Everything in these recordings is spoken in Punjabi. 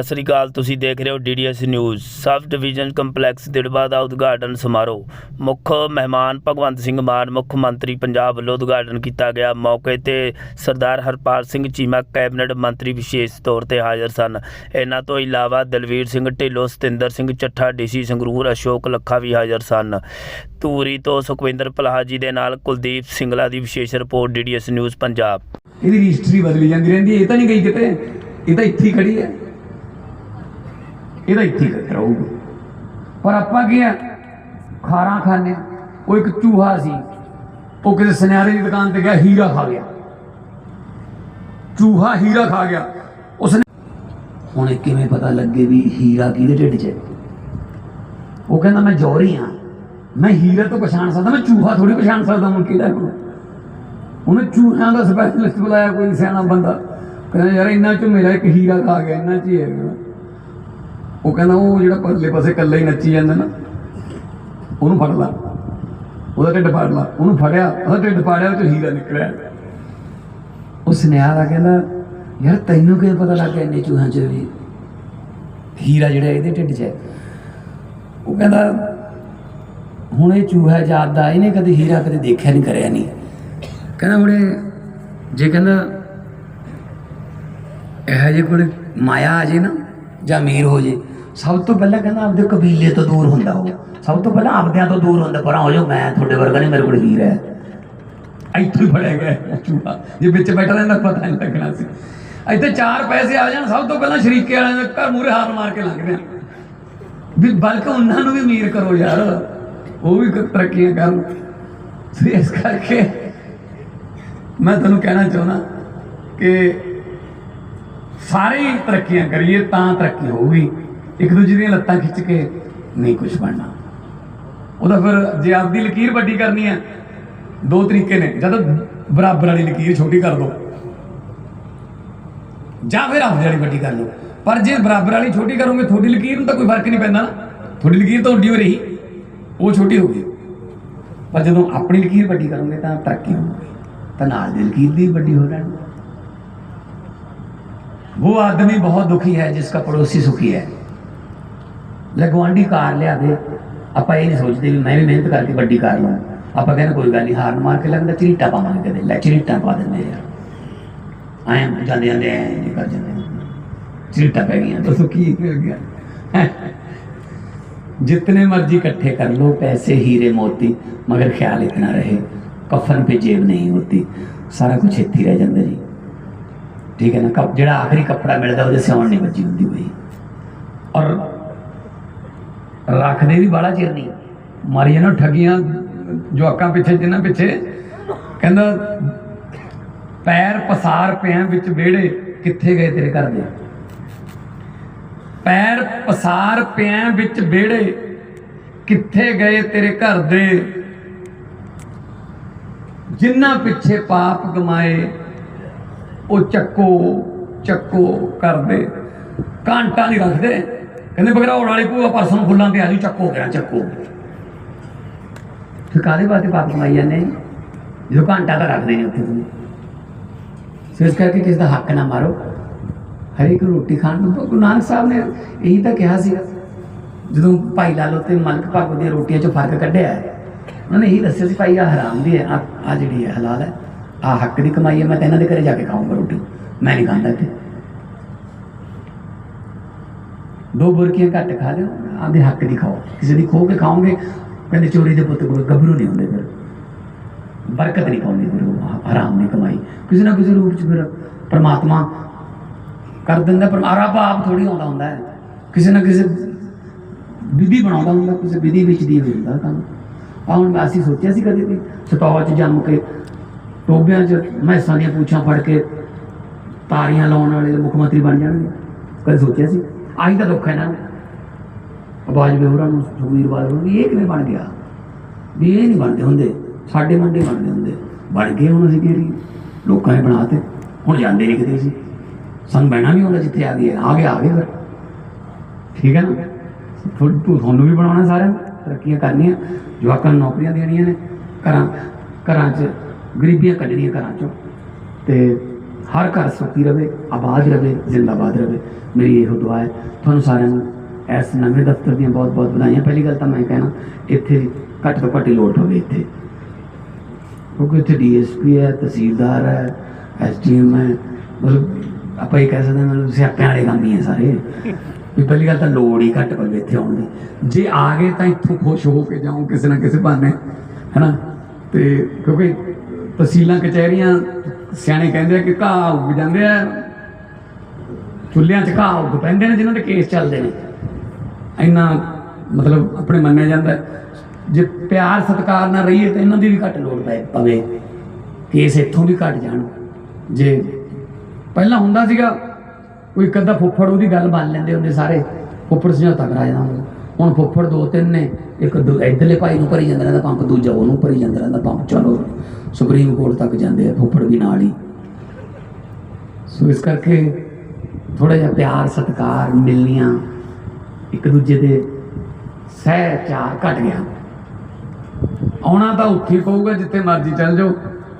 ਸਤਿ ਸ੍ਰੀ ਅਕਾਲ, ਤੁਸੀਂ ਦੇਖ ਰਹੇ ਹੋ DDS news. Sub division complex Dirba ਦਾ ਉਦਘਾਟਨ ਸਮਾਰੋਹ। ਮੁੱਖ ਮਹਿਮਾਨ ਭਗਵੰਤ ਸਿੰਘ ਮਾਨ, ਮੁੱਖ ਮੰਤਰੀ ਪੰਜਾਬ ਵੱਲੋਂ ਉਦਘਾਟਨ ਕੀਤਾ ਗਿਆ। ਮੌਕੇ ਤੇ ਸਰਦਾਰ ਹਰਪਾਲ ਸਿੰਘ ਚੀਮਾ, ਕੈਬਨਿਟ ਮੰਤਰੀ ਵਿਸ਼ੇਸ਼ ਤੌਰ ਤੇ ਹਾਜ਼ਰ ਸਨ। ਇਹਨਾਂ ਤੋਂ ਇਲਾਵਾ ਦਲਵੀਰ ਸਿੰਘ ਢਿੱਲੋਂ, ਸਤਿੰਦਰ ਸਿੰਘ ਚੱਠਾ ਡੀਸੀ ਸੰਗਰੂਰ, ਅਸ਼ੋਕ ਲੱਖਾ ਵੀ ਹਾਜ਼ਰ ਸਨ। ਧੂਰੀ ਤੋਂ ਸੁਖਵਿੰਦਰ ਪਲਾਹਾ ਜੀ ਦੇ ਨਾਲ ਕੁਲਦੀਪ ਸਿੰਗਲਾ ਦੀ ਵਿਸ਼ੇਸ਼ ਰਿਪੋਰਟ ਡੀਡੀਐਸ ਨਿਊਜ਼ ਪੰਜਾਬ। ਇਹਦੀ ਹਿਸਟਰੀ ਬਦਲੀ ਜਾਂਦੀ ਰਹਿੰਦੀ ਇਹ ਤਾਂ ਨਹੀਂ ਗਈ ਕਿਤੇ। ਇਹ ਤਾਂ ਇੱਥੇ ਹੀ ਖੜੀ ਹੈ। ਇਹ ਤਾਂ ਇੱਥੇ ਹੀ ਰਹੂਗੀ ਪਰ ਆਪਾਂ ਕੀ ਆ, ਖਾਰਾਂ ਖਾਣੇ ਉਹ ਇੱਕ ਚੂਹਾ ਸੀ, ਉਹ ਕਿਸੇ ਸੁਨਿਆਰੇ ਦੀ ਦੁਕਾਨ ਤੇ ਗਿਆ, ਹੀਰਾ ਖਾ ਗਿਆ। ਚੂਹਾ ਹੀਰਾ ਖਾ ਗਿਆ। ਉਸਨੇ ਹੁਣ ਕਿਵੇਂ ਪਤਾ ਲੱਗੇ ਵੀ ਹੀਰਾ ਕਿਹਦੇ ਢਿੱਡ 'ਚ ਉਹ ਕਹਿੰਦਾ, ਮੈਂ ਜੋਰੀ ਹਾਂ। ਮੈਂ ਹੀਰਾ ਤੋਂ ਪਛਾਣ ਸਕਦਾ, ਮੈਂ ਚੂਹਾ ਥੋੜੀ ਪਛਾਣ ਸਕਦਾ ਹੁਣ ਕਿਹੜਾ ਹੈ ਉਹਨੇ ਚੂਹਿਆਂ ਦਾ ਸਪੈਸ਼ਲਿਸਟ ਬੁਲਾਇਆ, ਕੋਈ ਸਿਆਣਾ ਬੰਦਾ। ਕਹਿੰਦਾ, ਯਾਰ, ਇੰਨਾ ਚ ਮੇਰਾ ਇੱਕ ਹੀਰਾ ਖਾ ਗਿਆ, ਇੰਨਾ ਚ ਹੀ ਹੈਗਾ। ਉਹ ਕਹਿੰਦਾ ਉਹ ਜਿਹੜਾ ਪਰਲੇ ਪਾਸੇ ਇਕੱਲਾ ਹੀ ਨੱਚੀ ਜਾਂਦਾ ਨਾ, ਉਹਨੂੰ ਫੜ ਲਾ। ਉਹਦਾ ਢਿੱਡ ਫੜ ਲਾ। ਉਹਨੂੰ ਫੜਿਆ, ਉਹਦਾ ਢਿੱਡ ਫੜਿਆ, ਉਹ ਚ ਹੀਰਾ ਨਿਕਲਿਆ। ਉਹ ਸੁਨਿਆਰ ਆ ਕਹਿੰਦਾ, ਯਾਰ ਤੈਨੂੰ ਕਿਵੇਂ ਪਤਾ ਲੱਗ ਗਿਆ ਇੰਨੇ ਚੂਹਾਂ ਚ ਵੀ? ਹੀਰਾ ਜਿਹੜਾ ਇਹਦੇ ਢਿੱਡ 'ਚ ਹੈ। ਉਹ ਕਹਿੰਦਾ, ਹੁਣ ਇਹ ਚੂਹਾ ਜਾਦਾ ਇਹਨੇ ਕਦੇ ਹੀਰਾ ਕਦੇ ਦੇਖਿਆ ਨਹੀਂ ਕਰਿਆ ਨਹੀਂ ਕਹਿੰਦਾ ਹੁਣੇ ਜੇ ਕਹਿੰਦਾ, ਇਹ ਜੇ ਕੋਲ ਮਾਇਆ ਆ ਜੇ ਨਾ ਜਾਂ ਅਮੀਰ ਹੋ ਜੇ, ਸਭ ਤੋਂ ਪਹਿਲਾਂ ਕਹਿੰਦਾ ਆਪਦੇ ਕਬੀਲੇ ਤੋਂ ਦੂਰ ਹੁੰਦਾ ਉਹ। ਸਭ ਤੋਂ ਪਹਿਲਾਂ ਆਪਦਿਆਂ ਤੋਂ ਦੂਰ ਹੁੰਦਾ ਪਰ ਹੋ ਜਾਓ, ਮੈਂ ਤੁਹਾਡੇ ਵਰਗਾ ਨਹੀਂ, ਮੇਰੇ ਕੋਲ ਹੀਰਾ ਹੈ। ਇੱਥੇ ਹੀ ਫੜਿਆ ਗਿਆ ਚੂਹਾ। ਜੇ ਵਿੱਚ ਬੈਠਾ ਰਹਿੰਦਾ, ਪਤਾ ਨਹੀਂ ਲੱਗਣਾ ਸੀ। ਇੱਥੇ ਚਾਰ ਪੈਸੇ ਆ ਜਾਣ, ਸਭ ਤੋਂ ਪਹਿਲਾਂ ਸ਼ਰੀਕੇ ਵਾਲਿਆਂ ਦੇ ਘਰ ਮੂਰੇ ਹਾਰ ਮਾਰ ਕੇ ਲੰਘਦੇ ਆ। ਵੀ ਬਲਕਿ ਉਹਨਾਂ ਨੂੰ ਵੀ ਅਮੀਰ ਕਰੋ ਯਾਰ। ਉਹ ਵੀ ਤਰੱਕੀਆਂ ਕਰਨ। ਸੋ ਇਸ ਕਰਕੇ ਮੈਂ ਤੁਹਾਨੂੰ ਕਹਿਣਾ ਚਾਹੁੰਦਾ ਕਿ ਸਾਰੇ ਹੀ ਤਰੱਕੀਆਂ ਕਰੀਏ ਤਾਂ ਤਰੱਕੀ ਹੋਊਗੀ। ਇੱਕ ਦੂਜੇ ਦੀਆਂ ਲੱਤਾਂ ਖਿੱਚ ਕੇ ਨਹੀਂ ਕੁਝ ਬਣਨਾ। ਉਹਦਾ ਫਿਰ ਜੇ ਆਪਦੀ ਲਕੀਰ ਵੱਡੀ ਕਰਨੀ ਹੈ, ਦੋ ਤਰੀਕੇ ਨੇ। ਜਾਂ ਤਾਂ ਬਰਾਬਰ ਵਾਲੀ ਲਕੀਰ ਛੋਟੀ ਕਰ ਦਿਓ ਜਾਂ ਫਿਰ ਆਪਦੀ ਵਾਲੀ ਵੱਡੀ ਕਰ ਲਓ। ਪਰ ਜੇ ਬਰਾਬਰ ਵਾਲੀ ਛੋਟੀ ਕਰੋਗੇ, ਤੁਹਾਡੀ ਲਕੀਰ ਨੂੰ ਤਾਂ ਕੋਈ ਫ਼ਰਕ ਨਹੀਂ ਪੈਂਦਾ ਨਾ। ਤੁਹਾਡੀ ਲਕੀਰ ਤਾਂ ਉੱਡੀ ਹੋ ਰਹੀ। ਉਹ ਛੋਟੀ ਹੋ ਗਈ। ਪਰ ਜਦੋਂ ਆਪਣੀ ਲਕੀਰ ਵੱਡੀ ਕਰੋਗੇ ਤਾਂ ਤਰੱਕੀ ਹੋਊਗੀ। ਤਾਂ ਨਾਲ ਦੀ ਲਕੀਰ ਦੀ ਵੱਡੀ ਹੋ ਜਾਣੀ। वो आदमी बहुत दुखी है जिसका पड़ोसी सुखी है ਲੈ ਗੁਆਂਢੀ ਕਾਰ ਲਿਆ ਦੇ ਆਪਾਂ ਇਹ ਨਹੀਂ ਸੋਚਦੇ ਵੀ ਮੈਂ ਵੀ ਮਿਹਨਤ ਕਰਕੇ ਵੱਡੀ ਕਾਰ ਲਵਾਂ ਆਪਾਂ ਕਹਿੰਦੇ ਕੋਈ ਗੱਲ ਨਹੀਂ ਹਾਰਨ ਮਾਰ ਕੇ ਲੱਗਦਾ ਚਰੀਟਾ ਪਾਵਾਂਗੇ ਕਦੇ ਲੈ ਚਰੀਟਾ ਪਾ ਦਿੰਦੇ ਯਾਰ ਆਏ ਜਾਂਦੇ ਜਾਂਦੇ ਐਂ ਨਹੀਂ ਕਰ ਜਾਂਦੇ ਚਰੀਟਾ ਪੈ ਗਈਆਂ ਦੱਸੋ ਕੀ ਹੋ ਗਿਆ जितने मर्जी इकट्ठे कर लो पैसे हीरे मोती मगर ख्याल इतना रहे कफन पे जेब नहीं होती सारा कुछ ਇੱਥੇ ਹੀ ਰਹਿ ਜਾਂਦਾ ਜੀ ਠੀਕ ਹੈ ਨਾ? ਕਪ ਜਿਹੜਾ ਆਖਰੀ ਕੱਪੜਾ ਮਿਲਦਾ, ਉਹਦੇ ਸਿਉਣ ਨਹੀਂ ਵੱਜੀ ਹੁੰਦੀ ਹੋਈ ਔਰ ਰੱਖਦੇ ਵੀ ਬੜਾ ਚਿਰ ਨਹੀਂ। ਮਾਰੀ ਨਾ ਠੱਗੀਆਂ, ਜਵਾਕਾਂ ਪਿੱਛੇ ਜਿੰਨਾਂ ਪਿੱਛੇ ਕਹਿੰਦਾ, ਪੈਰ ਪਸਾਰ ਪਿਆ ਵਿੱਚ ਵਿਹੜੇ, ਕਿੱਥੇ ਗਏ ਤੇਰੇ ਘਰ ਦੇ? ਪੈਰ ਪਸਾਰ ਪਿਆ ਵਿੱਚ ਵਿਹੜੇ, ਕਿੱਥੇ ਗਏ ਤੇਰੇ ਘਰ ਦੇ? ਜਿੰਨਾ ਪਿੱਛੇ ਪਾਪ ਗਮਾਏ ਉਹ ਚੱਕੋ ਚੱਕੋ ਕਰਦੇ। ਕਾਂਟਾ ਨਹੀਂ ਰੱਖਦੇ। ਕਹਿੰਦੇ ਬਗਰਾਉਣ ਵਾਲੇ ਭੂਆ ਪਰਸੋਂ ਫੁੱਲਾਂ ਤੇ ਆਜੂ ਚੱਕੋ ਗਿਆ, ਚੱਕੋ ਫਿਰ ਕਾਹਦੇ ਬਾਤੇ ਪਾਪ ਕਮਾਈ ਨੇ? ਜੀ? ਜਦੋਂ ਘੰਟਾ ਤਾਂ ਰੱਖਦੇ ਨੇ ਉੱਥੇ ਤੁਸੀਂ ਸੋ ਇਸ ਕਰਕੇ ਕਿਸੇ ਦਾ ਹੱਕ ਨਾ ਮਾਰੋ। ਹਰੇਕ ਨੂੰ ਰੋਟੀ ਖਾਣ ਨੂੰ ਗੁਰੂ ਨਾਨਕ ਸਾਹਿਬ ਨੇ ਇਹੀ ਤਾਂ ਕਿਹਾ ਸੀ ਜਦੋਂ ਭਾਈ ਲਾਲੋ ਤੇ ਮਲਕ ਭਾਗੋ ਦੀਆਂ ਰੋਟੀਆਂ 'ਚੋਂ ਫ਼ਰਕ ਕੱਢਿਆ ਉਹਨਾਂ ਨੇ ਇਹੀ ਦੱਸਿਆ ਸੀ, ਭਾਈ ਆ ਹਰਾਮ ਦੀ ਹੈ ਆ ਆ ਜਿਹੜੀ ਹੈ, ਹਲਾਲ ਹੈ। ਆ ਹੱਕ ਦੀ ਕਮਾਈ ਹੈ, ਮੈਂ ਤਾਂ ਇਹਨਾਂ ਦੇ ਘਰੇ ਜਾ ਕੇ ਖਾਊਂਗਾ ਰੋਟੀ। ਮੈਂ ਨਹੀਂ ਖਾਂਦਾ ਇੱਥੇ। ਦੋ ਬੁਰਕੀਆਂ ਘੱਟ ਖਾ ਲਿਓ, ਆਪਦੇ ਹੱਕ ਦੀ ਖਾਓ। ਕਿਸੇ ਦੀ ਖੋ ਕੇ ਖਾਓਗੇ, ਕਹਿੰਦੇ ਚੋਰੀ ਦੇ ਪੁੱਤ ਕੋਲ ਗੱਭਰੂ ਨਹੀਂ ਹੁੰਦੇ ਫਿਰ। ਬਰਕਤ ਨਹੀਂ ਪਾਉਂਦੀ ਫਿਰ ਉਹ ਆਰਾਮ ਨਹੀਂ ਕਮਾਈ। ਕਿਸੇ ਨਾ ਕਿਸੇ ਰੂਪ ਚ ਫਿਰ ਪਰਮਾਤਮਾ ਕਰ ਦਿੰਦਾ, ਪਰ ਰੱਬ ਆਪ ਥੋੜੀ ਆਉਂਦਾ ਹੁੰਦਾ ਹੈ। ਕਿਸੇ ਨਾ ਕਿਸੇ ਵਿਧੀ ਬਣਾਉਂਦਾ ਹੁੰਦਾ, ਕਿਸੇ ਵਿਧੀ ਵਿੱਚ ਦੀ ਹੁੰਦਾ ਕੰਮ। ਆ ਹੁਣ ਅਸੀਂ ਸੋਚਿਆ ਸੀ ਕਦੇ ਵੀ ਸਟੋਰ 'ਚ ਜੰਮ ਕੇ ਟੋਬਿਆਂ 'ਚ ਮੈਸਾਂ ਦੀਆਂ ਪੂਛਾਂ ਫੜ ਕੇ ਤਾਰੀਆਂ ਲਾਉਣ ਵਾਲੇ ਮੁੱਖ ਮੰਤਰੀ ਬਣ ਜਾਣਗੇ। ਕਦੇ ਸੋਚਿਆ ਸੀ? ਆਹੀ ਤਾਂ ਦੁੱਖ ਹੈ ਨਾ। ਆਵਾਜ਼ ਬੇਹਰਾ ਨੂੰ ਸੁਖਵੀਰ ਬਾਦਲ ਨੂੰ ਵੀ ਇਹ ਕਿਵੇਂ ਬਣ ਗਿਆ? ਵੀ ਇਹ ਨਹੀਂ ਬਣਦੇ ਹੁੰਦੇ। ਸਾਡੇ ਮੰਡੇ ਬਣਦੇ ਹੁੰਦੇ। ਬਣ ਗਏ ਹੁਣ ਅਸੀਂ ਕਿਹੜੀ? ਲੋਕਾਂ ਨੇ ਬਣਾਤੇ। ਹੁਣ ਜਾਂਦੇ ਨਹੀਂ ਕਿਤੇ ਸੀ ਸਾਨੂੰ ਬਹਿਣਾ ਵੀ ਹੁੰਦਾ ਜਿੱਥੇ ਆ ਗਏ। ਆ ਗਏ ਆ ਗਏ ਫਿਰ। ਠੀਕ ਹੈ ਨਾ? ਥੋੜ੍ਹ- ਤੁਹਾਨੂੰ ਵੀ ਬਣਾਉਣਾ ਸਾਰਿਆਂ ਨੂੰ। ਤਰੱਕੀਆਂ ਕਰਨੀਆਂ। ਜਵਾਕਾਂ ਨੂੰ ਨੌਕਰੀਆਂ ਦੇਣੀਆਂ ਨੇ। ਘਰਾਂ ਘਰਾਂ 'ਚ ਗਰੀਬੀਆਂ ਕੱਢਣੀਆਂ ਘਰਾਂ 'ਚੋਂ। ਤੇ ਹਰ ਘਰ ਸੁਖੀ ਰਵੇ, ਆਬਾਦ ਰਵੇ, ਜ਼ਿੰਦਾਬਾਦ ਰਵੇ। ਮੇਰੀ ਇਹੋ ਦੁਆ ਹੈ। ਤੁਹਾਨੂੰ ਸਾਰਿਆਂ ਨੂੰ ਇਸ ਨਵੇਂ ਦਫ਼ਤਰ ਦੀਆਂ ਬਹੁਤ ਬਹੁਤ ਵਧਾਈਆਂ। ਪਹਿਲੀ ਗੱਲ ਤਾਂ ਮੈਂ ਕਹਿਣਾ, ਇੱਥੇ ਘੱਟ ਤੋਂ ਘੱਟ ਹੀ ਲੋੜ ਪਵੇ ਇੱਥੇ। ਕਿਉਂਕਿ ਇੱਥੇ ਡੀਐਸਪੀ ਹੈ, ਤਹਿਸੀਲਦਾਰ ਹੈ ਐਸਡੀਐਮ ਹੈ। ਮਤਲਬ ਆਪਾਂ ਇਹ ਕਹਿ ਸਕਦੇ ਹਾਂ, ਮਤਲਬ ਸਿਆਪਿਆਂ ਵਾਲੇ ਕੰਮ ਹੀ ਹੈ ਸਾਰੇ। ਵੀ ਪਹਿਲੀ ਗੱਲ ਤਾਂ ਲੋੜ ਹੀ ਘੱਟ ਪਵੇ ਇੱਥੇ ਆਉਣ ਦੀ। ਜੇ ਆ ਗਏ ਤਾਂ ਇੱਥੋਂ ਖੁਸ਼ ਹੋ ਕੇ ਜਾਓ ਕਿਸੇ ਨਾ ਕਿਸੇ ਬਹਾਨੇ, ਹੈਨਾ? ਤੇ ਕਿਉਂਕਿ ਤਹਿਸੀਲਾਂ, ਕਚਹਿਰੀਆਂ, ਸਿਆਣੇ ਕਹਿੰਦੇ ਆ ਕਿ ਘਾਹ ਉੱਗ ਜਾਂਦੇ ਆ। ਚੁੱਲ੍ਹਿਆਂ 'ਚ ਘਾਹ ਉੱਗ ਪੈਂਦੇ ਨੇ, ਜਿਨ੍ਹਾਂ ਦੇ ਕੇਸ ਚੱਲਦੇ ਨੇ। ਇੰਨਾ ਮਤਲਬ ਆਪਣੇ ਮੰਨਿਆ ਜਾਂਦਾ। ਜੇ ਪਿਆਰ ਸਤਿਕਾਰ ਨਾਲ ਰਹੀਏ ਤਾਂ ਇਹਨਾਂ ਦੀ ਵੀ ਘੱਟ ਲੋੜ ਪਏ ਪਵੇ। ਕੇਸ ਇੱਥੋਂ ਵੀ ਘਟ ਜਾਣ। ਜੇ ਪਹਿਲਾਂ ਹੁੰਦਾ ਸੀਗਾ, ਕੋਈ ਇੱਕ ਅੱਧਾ ਫੁੱਫੜ ਉਹਦੀ ਗੱਲ ਮੰਨ ਲੈਂਦੇ ਹੁੰਦੇ ਸਾਰੇ। ਫੁੱਫੜ ਸਮਝੌਤਾ ਕਰਾ ਜਾਂਦਾ ਹੁੰਦਾ। ਹੁਣ ਫੁੱਫੜ ਦੋ ਤਿੰਨ ਨੇ। ਇੱਕ ਦੂ- ਇੱਧਰਲੇ ਭਾਈ ਨੂੰ ਭਰੀ ਜਾਂਦਾ ਰਹਿੰਦਾ ਪੰਪ, ਦੂਜਾ ਉਹਨੂੰ ਭਰੀ ਜਾਂਦਾ ਰਹਿੰਦਾ ਪੰਪ। ਚਲੋ ਸੁਪਰੀਮ ਕੋਰਟ ਤੱਕ ਜਾਂਦੇ ਆ, ਫੁੱਫੜ ਵੀ ਨਾਲ ਹੀ। ਸੋ ਇਸ ਕਰਕੇ ਥੋੜਾ ਜਿਹਾ ਪਿਆਰ, ਸਤਿਕਾਰ ਮਿਲਨੀਆਂ ਇੱਕ ਦੂਜੇ ਦੇ ਸਹਿ ਚਾਰ ਘਟ ਗਿਆ। ਆਉਣਾ ਤਾਂ ਉੱਥੇ ਪਊਗਾ, ਜਿੱਥੇ ਮਰਜ਼ੀ ਚੱਲ ਜਾਓ।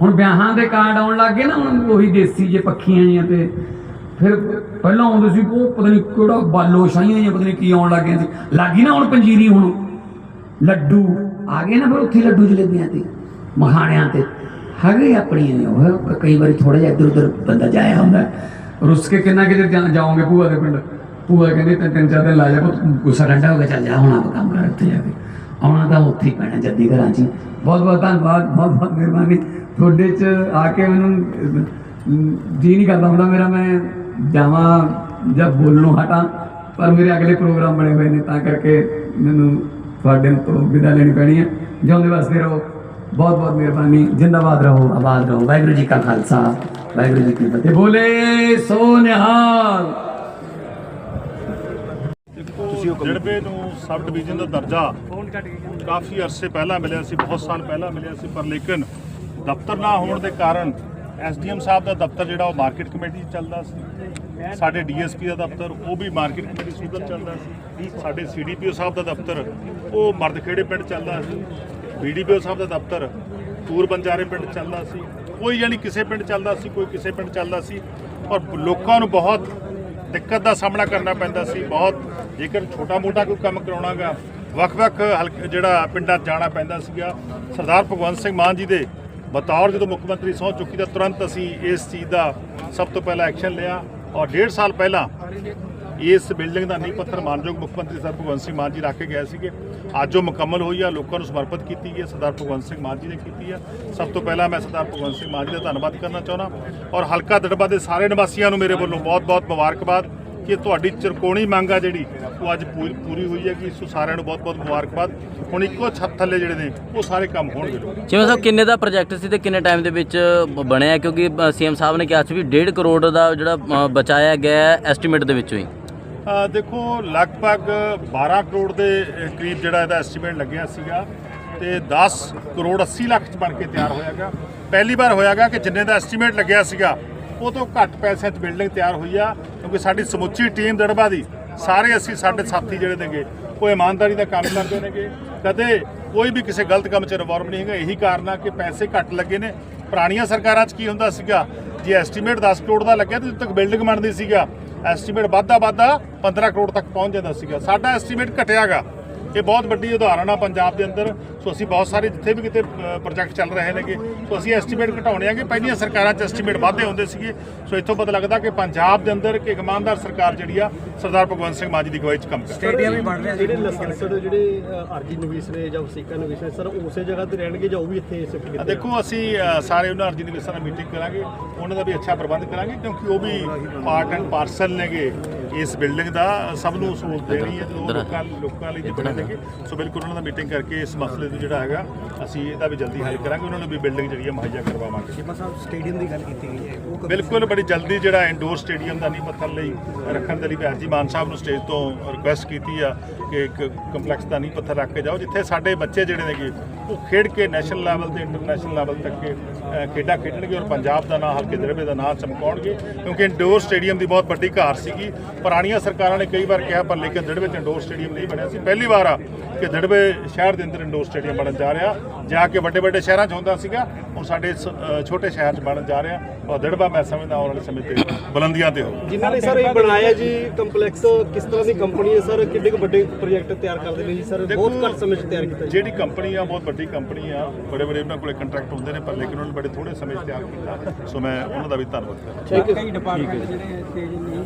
ਹੁਣ ਵਿਆਹਾਂ ਦੇ ਕਾਰਡ ਆਉਣ ਲੱਗ ਗਏ ਨਾ, ਹੁਣ ਉਹੀ ਦੇਸੀ ਜੇ ਪੱਖੀਆਂ ਜੀਆਂ ਤੇ ਫਿਰ ਪਹਿਲਾਂ ਆਉਂਦੇ ਸੀ, ਉਹ ਪਤਾ ਨਹੀਂ ਕਿਹੜਾ ਬਾਲੋ ਸ਼ਾਹੀਆਂ ਜਾਂ ਪਤਾ ਨਹੀਂ ਕੀ ਆਉਣ ਲੱਗ ਗਏ ਸੀ। ਲੱਗੀ ਨਾ ਹੁਣ ਪੰਜੀਰੀ ਹੁਣ। ਲੱਡੂ। ਆ ਗਏ ਨਾ ਫਿਰ ਉੱਥੇ ਲੱਡੂ ਜਲੇਬੀਆਂ ਤੇ ਮਖਾਣਿਆਂ ਤੇ। ਹੈਗੇ ਆਪਣੀਆਂ ਨੇ ਉਹ ਕਈ ਵਾਰੀ ਥੋੜਾ ਜਿਹਾ ਇੱਧਰ ਉੱਧਰ ਬੰਦਾ ਜਾਇਆ ਹੁੰਦਾ। ਰੁੱਸ ਕੇ ਕਿੰਨਾ ਜਾ- ਜਾਓਗੇ ਭੂਆ ਦੇ ਪਿੰਡ? ਭੂਆ ਕਹਿੰਦੀ ਤਿੰਨ ਤਿੰਨ ਚਾਰ ਦਿਨ ਲਾ ਜਾ ਗੁੱਸਾ ਠੰਡਾ ਹੋ ਗਿਆ ਚੱਲ ਜਾ ਹੁਣ ਆਪ ਕੰਮ ਕਰ ਉੱਥੇ ਜਾ ਕੇ। ਆਉਣਾ ਤਾਂ ਉੱਥੇ ਹੀ ਪੈਣਾ ਜੱਦੀ ਘਰਾਂ 'ਚ। ਬਹੁਤ ਬਹੁਤ ਧੰਨਵਾਦ ਬਹੁਤ ਬਹੁਤ ਮਿਹਰਬਾਨੀ। ਤੁਹਾਡੇ 'ਚ ਆ ਕੇ ਮੈਨੂੰ ਜੀ ਨਹੀਂ ਕਰਦਾ ਹੁੰਦਾ ਮੇਰਾ ਮੈਂ ਜਾਵਾਂ ਜਾਂ ਬੋਲਣੋਂ ਹਟਾਂ ਪਰ ਮੇਰੇ ਅਗਲੇ ਪ੍ਰੋਗਰਾਮ ਬਣੇ ਹੋਏ ਨੇ ਤਾਂ ਕਰਕੇ ਮੈਨੂੰ ਤੁਹਾਡੇ ਤੋਂ ਵਿਦਾ ਲੈਣੀ ਪੈਣੀ ਹੈ। ਜਿਉਂਦੇ ਵਾਸਤੇ ਰਹੋ। ਬਹੁਤ ਬਹੁਤ ਮਿਹਰਬਾਨੀ। ਜਿੰਦਾਬਾਦ ਰਹੋ। ਆਬਾਦ ਰਹੋ। ਵਾਹਿਗੁਰੂ ਜੀ ਕਾ ਖਾਲਸਾ। ਵਾਹਿਗੁਰੂ ਜੀ ਕੀ ਫਤਿਹ। ਬੋਲੇ ਸੋ ਨਿਹਾਲ ਜੜਬੇ ਨੂੰ ਸਬ ਡਿਵੀਜ਼ਨ ਦਾ ਦਰਜਾ ਕਾਫੀ ਅਰਸੇ ਪਹਿਲਾਂ ਮਿਲਿਆ ਸੀ, ਬਹੁਤ ਸਾਲ ਪਹਿਲਾਂ ਮਿਲਿਆ ਸੀ, ਪਰ ਲੇਕਿਨ ਦਫ਼ਤਰ ਨਾ ਹੋਣ ਦੇ ਕਾਰਨ ਐਸਡੀਐਮ ਸਾਹਿਬ ਦਾ ਦਫ਼ਤਰ ਜਿਹੜਾ ਉਹ ਮਾਰਕੀਟ ਕਮੇਟੀ 'ਚ ਚੱਲਦਾ ਸੀ। ਸਾਡੇ ਡੀਐਸਪੀ ਦਾ ਦਫ਼ਤਰ, ਉਹ ਵੀ ਮਾਰਕੀਟ ਕਮੇਟੀ ਸੁਧਰ ਚੱਲਦਾ ਸੀ। ਸਾਡੇ ਸੀਡੀਪੀਓ ਸਾਹਿਬ ਦਾ ਦਫ਼ਤਰ, ਉਹ ਮਰਦਖੇੜੇ ਪਿੰਡ ਚੱਲਦਾ ਸੀ। ਬੀਡੀਪੀਓ ਸਾਹਿਬ ਦਾ ਦਫ਼ਤਰ, ਤੂਰ ਬੰਜਾਰੇ ਪਿੰਡ ਚੱਲਦਾ ਸੀ। ਕੋਈ ਯਾਨੀ ਕਿਸੇ ਪਿੰਡ ਚੱਲਦਾ ਸੀ, ਕੋਈ ਕਿਸੇ ਪਿੰਡ ਚੱਲਦਾ ਸੀ। ਔਰ ਲੋਕਾਂ ਨੂੰ ਬਹੁਤ ਦਿੱਕਤ ਦਾ ਸਾਹਮਣਾ ਕਰਨਾ ਪੈਂਦਾ ਸੀ, ਬਹੁਤ ਜੇਕਰ ਛੋਟਾ-ਮੋਟਾ ਕੋਈ ਕੰਮ ਕਰਾਉਣਾਗਾ, ਵੱਖ-ਵੱਖ ਹਲਕੇ ਜਿਹੜਾ ਪਿੰਡਾਂ ਜਾਣਾ ਪੈਂਦਾ ਸੀਗਾ। ਸਰਦਾਰ ਭਗਵੰਤ ਸਿੰਘ ਮਾਨ ਜੀ ਦੇ ਬਤੌਰ ਜਦੋਂ ਮੁੱਖ ਮੰਤਰੀ ਸਹੁੰ ਚੁੱਕੀ, ਤਾਂ ਤੁਰੰਤ ਅਸੀਂ ਇਸ ਚੀਜ਼ ਦਾ ਸਭ ਤੋਂ ਪਹਿਲਾਂ ਐਕਸ਼ਨ ਲਿਆ। ਔਰ ਡੇਢ ਸਾਲ ਪਹਿਲਾਂ ਇਸ ਬਿਲਡਿੰਗ ਦਾ ਨੀਂਹ ਪੱਥਰ ਮਾਨਯੋਗ ਮੁੱਖ ਮੰਤਰੀ ਸਰ ਭਗਵੰਤ ਸਿੰਘ ਮਾਨ ਜੀ ਰੱਖ ਕੇ ਗਏ ਸੀਗੇ। ਅੱਜ ਉਹ ਮੁਕੰਮਲ ਹੋਈ ਆ, ਲੋਕਾਂ ਨੂੰ ਸਮਰਪਿਤ ਕੀਤੀ ਗਈ ਹੈ, ਸਰਦਾਰ ਭਗਵੰਤ ਸਿੰਘ ਮਾਨ ਜੀ ਨੇ ਕੀਤੀ ਆ। ਸਭ ਤੋਂ ਪਹਿਲਾਂ ਮੈਂ ਸਰਦਾਰ ਭਗਵੰਤ ਸਿੰਘ ਮਾਨ ਜੀ ਦਾ ਧੰਨਵਾਦ ਕਰਨਾ ਚਾਹੁੰਦਾ ਔਰ ਹਲਕਾ ਦੜਬਾ ਦੇ ਸਾਰੇ ਨਿਵਾਸੀਆਂ ਨੂੰ ਮੇਰੇ ਵੱਲੋਂ ਬਹੁਤ-ਬਹੁਤ ਮੁਬਾਰਕਬਾਦ। ਕਿ ਤੁਹਾਡੀ ਚਿਰਕੋਣੀ ਮੰਗ ਆ ਜਿਹੜੀ ਉਹ ਅੱਜ ਪੂਰੀ ਹੋਈ ਹੈ ਕਿ ਸੋ ਸਾਰਿਆਂ ਨੂੰ ਬਹੁਤ-ਬਹੁਤ ਮੁਬਾਰਕਬਾਦ। ਹੁਣ ਇੱਕੋ ਛੱਤ ਥੱਲੇ ਜਿਹੜੇ ਨੇ ਉਹ ਸਾਰੇ ਕੰਮ ਹੋਣਗੇ। ਜਿਵੇਂ ਸਾਹਿਬ ਕਿੰਨੇ ਦਾ ਪ੍ਰੋਜੈਕਟ ਸੀ ਤੇ ਕਿੰਨੇ ਟਾਈਮ ਦੇ ਵਿੱਚ ਬਣਿਆ? ਕਿਉਂਕਿ ਸੀਐਮ ਸਾਹਿਬ ਨੇ ਕਿਹਾ ਸੀ ਵੀ 1.5 ਕਰੋੜ ਦਾ ਜਿਹੜਾ ਬਚਾਇਆ ਗਿਆ ਐਸਟੀਮੇਟ ਦੇ ਵਿੱਚੋਂ ਹੀ। ਦੇਖੋ ਲਗਭਗ 12 ਕਰੋੜ ਦੇ ਕਰੀਬ ਜਿਹੜਾ ਇਹਦਾ ਐਸਟੀਮੇਟ ਲੱਗਿਆ ਸੀਗਾ ਤੇ 10 ਕਰੋੜ 80 ਲੱਖ ਚ ਬਣ ਕੇ ਤਿਆਰ ਹੋਇਆਗਾ ਪਹਿਲੀ ਵਾਰ ਹੋਇਆਗਾ ਕਿ ਜਿੰਨੇ ਦਾ ਐਸਟੀਮੇਟ ਲੱਗਿਆ ਸੀਗਾ ਉਹ ਤੋਂ ਘੱਟ ਪੈਸਿਆਂ 'ਚ ਬਿਲਡਿੰਗ ਤਿਆਰ ਹੋਈ ਆ, ਕਿਉਂਕਿ ਸਾਡੀ ਸਮੁੱਚੀ ਟੀਮ ਦੜਬਾ ਦੀ, ਸਾਰੇ ਅਸੀਂ ਸਾਡੇ ਸਾਥੀ ਜਿਹੜੇ ਨੇਗੇ, ਉਹ ਇਮਾਨਦਾਰੀ ਦਾ ਕੰਮ ਕਰਦੇ ਨੇਗੇ। ਕਦੇ ਕੋਈ ਵੀ ਕਿਸੇ ਗਲਤ ਕੰਮ 'ਚ ਰਿਵੋਲਵ ਨਹੀਂ ਹੈਗਾ, ਇਹੀ ਕਾਰਨ ਆ ਕਿ ਪੈਸੇ ਘੱਟ ਲੱਗੇ ਨੇ। ਪੁਰਾਣੀਆਂ ਸਰਕਾਰਾਂ 'ਚ ਕੀ ਹੁੰਦਾ ਸੀਗਾ, ਜੇ ਐਸਟੀਮੇਟ 10 ਕਰੋੜ ਦਾ ਲੱਗਿਆ ਤੇ ਉਦੋਂ ਤੱਕ ਬਿਲਡਿੰਗ ਬਣਦੀ ਸੀਗਾ ਐਸਟੀਮੇਟ ਵੱਧਦਾ ਵੱਧਦਾ 15 ਕਰੋੜ ਤੱਕ ਪਹੁੰਚ ਜਾਂਦਾ ਸੀਗਾ। ਸਾਡਾ ਐਸਟੀਮੇਟ ਘਟਿਆਗਾ ਇਹ ਬਹੁਤ ਵੱਡੀ ਉਦਾਹਰਣ ਆ ਪੰਜਾਬ ਦੇ ਅੰਦਰ। ਸੋ ਅਸੀਂ ਬਹੁਤ ਸਾਰੇ ਜਿੱਥੇ ਵੀ ਕਿਤੇ ਪ੍ਰੋਜੈਕਟ ਚੱਲ ਰਹੇ ਨੇਗੇ। ਸੋ ਅਸੀਂ ਐਸਟੀਮੇਟ ਘਟਾਉਣੇ ਆਗੇ ਪਹਿਲੀਆਂ ਸਰਕਾਰਾਂ 'ਚ ਐਸਟੀਮੇਟ ਵਾਧੇ ਹੁੰਦੇ ਸੀਗੇ। ਸੋ ਇੱਥੋਂ ਪਤਾ ਲੱਗਦਾ ਕਿ ਪੰਜਾਬ ਦੇ ਅੰਦਰ ਇੱਕ ਇਮਾਨਦਾਰ ਸਰਕਾਰ ਜਿਹੜੀ ਆ ਸਰਦਾਰ ਭਗਵੰਤ ਸਿੰਘ ਮਾਨ ਜੀ ਦੀ ਅਗਵਾਈ 'ਚ ਕੰਮ ਕਰ ਰਹੀ ਹੈ। ਸਟੇਡੀਅਮ ਵੀ ਬਣ ਰਿਹਾ ਜਿਹੜੇ ਲਾਇਸੈਂਸਡ ਜਿਹੜੇ ਅ, ਆਰਜੀ ਨਵੀਸ ਨੇ ਜਾਂ ਵਸੀਕਾ ਨਵੀਸ ਨੇ ਸਰ ਉਸੇ ਜਗ੍ਹਾ ਤੇ ਰਹਿਣਗੇ ਜਾਂ ਉਹ ਵੀ ਇੱਥੇ ਆ ਕੀਤੇ ਦੇਖੋ ਅਸੀਂ ਸਾਰੇ ਉਹਨਾਂ ਅਰਜੀ ਨਿਵੇਸ਼ਾਂ ਨਾਲ ਮੀਟਿੰਗ ਕਰਾਂਗੇ। ਉਹਨਾਂ ਦਾ ਵੀ ਅੱਛਾ ਪ੍ਰਬੰਧ ਕਰਾਂਗੇ ਕਿਉਂਕਿ ਉਹ ਵੀ ਪਾਰਟ ਐਂਡ ਪਾਰਸਲ ਨੇਗੇ। ਇਸ ਬਿਲਡਿੰਗ ਦਾ ਸਭ ਨੂੰ ਸਹੂਲਤ ਦੇਣੀ ਹੈ ਲੋਕਾਂ ਲੋਕਾਂ ਲਈ ਜਿੱਥੇ ਨੇਗੇ ਸੋ ਬਿਲਕੁਲ ਉਹਨਾਂ ਨਾਲ ਮੀਟਿੰਗ ਕਰਕੇ ਇਸ ਮਸਲੇ ਨੂੰ ਜਿਹੜਾ ਹੈਗਾ ਅਸੀਂ ਇਹਦਾ ਵੀ ਜਲਦੀ ਹੱਲ ਕਰਾਂਗੇ। ਉਹਨਾਂ ਨੂੰ ਵੀ ਬਿਲਡਿੰਗ ਜਿਹੜੀ ਹੈ ਮੁਹੱਈਆ ਕਰਵਾਵਾਂਗੇ। ਜਿਵੇਂ ਸਾਹਿਬ ਸਟੇਡੀਅਮ ਦੀ ਗੱਲ ਕੀਤੀ ਗਈ ਹੈ ਉਹ ਬਿਲਕੁਲ ਬੜੀ ਜਲਦੀ ਜਿਹੜਾ ਇੰਡੋਰ ਸਟੇਡੀਅਮ ਦਾ ਨੀਂਹ ਪੱਥਰ ਲਈ ਰੱਖਣ ਦੇ ਲਈ ਭੈਣ ਜੀ ਮਾਨ ਸਾਹਿਬ ਨੂੰ ਸਟੇਜ ਤੋਂ ਰਿਕੁਐਸਟ ਕੀਤੀ ਆ। ਇੱਕ ਕੰਪਲੈਕਸ ਦਾ ਨੀਂਹ ਪੱਥਰ ਰੱਖ ਕੇ ਜਾਓ ਜਿੱਥੇ ਸਾਡੇ ਬੱਚੇ ਜਿਹੜੇ ਨੇਗੇ ਉਹ ਖੇਡ ਕੇ ਨੈਸ਼ਨਲ ਲੈਵਲ ਤੇ ਇੰਟਰਨੈਸ਼ਨਲ ਲੈਵਲ ਤੱਕ ਅ, ਖੇਡਾਂ ਖੇਡਣਗੇ ਔਰ ਪੰਜਾਬ ਦਾ ਨਾਂ ਹਲਕੇ ਦਰਬੇ ਦਾ ਨਾਂ ਚਮਕਾਉਣਗੇ ਕਿਉਂਕਿ ਇੰਡੋਰ ਸਟੇਡੀਅਮ ਦੀ ਬਹੁਤ ਵੱਡੀ ਘਾਟ ਸੀਗੀ। ਪੁਰਾਣੀਆਂ ਸਰਕਾਰਾਂ ਨੇ ਕਈ ਵਾਰ ਕਿਹਾ ਪਰ ਲੇਕਿਨ ਦਰਬੇ ਚ ਇੰਡੋਰ ਸਟੇਡੀਅਮ ਨਹੀਂ ਬਣਿਆ ਸੀ। ਪਹਿਲੀ ਵਾਰ ਆ ਕਿ ਦੜਬੇ ਸ਼ਹਿਰ ਦੇ ਅੰਦਰ ਇੰਡੋਰ ਸਟੇਡੀਅਮ ਬਣਨ ਜਾ ਰਿਹਾ। ਜਾ ਕੇ ਵੱਡੇ ਵੱਡੇ ਸ਼ਹਿਰਾਂ 'ਚ ਹੁੰਦਾ ਸੀਗਾ ਹੁਣ ਸਾਡੇ ਛੋਟੇ ਸ਼ਹਿਰ 'ਚ ਬਣਨ ਜਾ ਰਿਹਾ। ਔਰ ਦੜਬਾ ਮੈਂ ਸਮਝਦਾ ਆਉਣ ਵਾਲੇ ਸਮੇਂ ਤੇ ਬੁਲੰਦੀਆਂ ਤੇ ਹੋ ਜਿਨ੍ਹਾਂ ਨੇ ਸਰ ਇਹ ਬਣਾਇਆ ਜੀ ਕੰਪਲੈਕਸ ਕਿਸ ਤਰ੍ਹਾਂ ਦੀ ਕੰਪਨੀ ਹੈ ਸਰ? ਕਿੰਨੇ ਕੁ ਵੱਡੇ ਪ੍ਰੋਜੈਕਟ ਤਿਆਰ ਕਰਦੇ ਨੇ ਜੀ ਸਰ? ਬਹੁਤ ਘੱਟ ਸਮੇਂ 'ਚ ਤਿਆਰ ਕੀਤਾ ਜਿਹੜੀ ਕੰਪਨੀ ਆ ਬਹੁਤ ਵੱਡੀ ਕੰਪਨੀ ਆ। ਬੜੇ ਬੜੇ ਉਹਨਾਂ ਕੋਲੇ ਕੰਟਰੈਕਟ ਹੁੰਦੇ ਨੇ ਪਰ ਲੇਕਿਨ ਉਹਨਾਂ ਨੇ ਬੜੇ ਥੋੜੇ ਸਮੇਂ 'ਚ ਤਿਆਰ ਕੀਤਾ। ਸੋ ਮੈਂ ਉਹਨਾਂ ਦਾ ਵੀ ਧੰਨਵਾਦ ਕਰਦਾ। ਥੈਂਕ ਯੂ ਕਈ ਡਿਪਾਰਟਮੈਂਟ ਜਿਹੜੇ ਤੇਜ਼ ਨਹੀਂ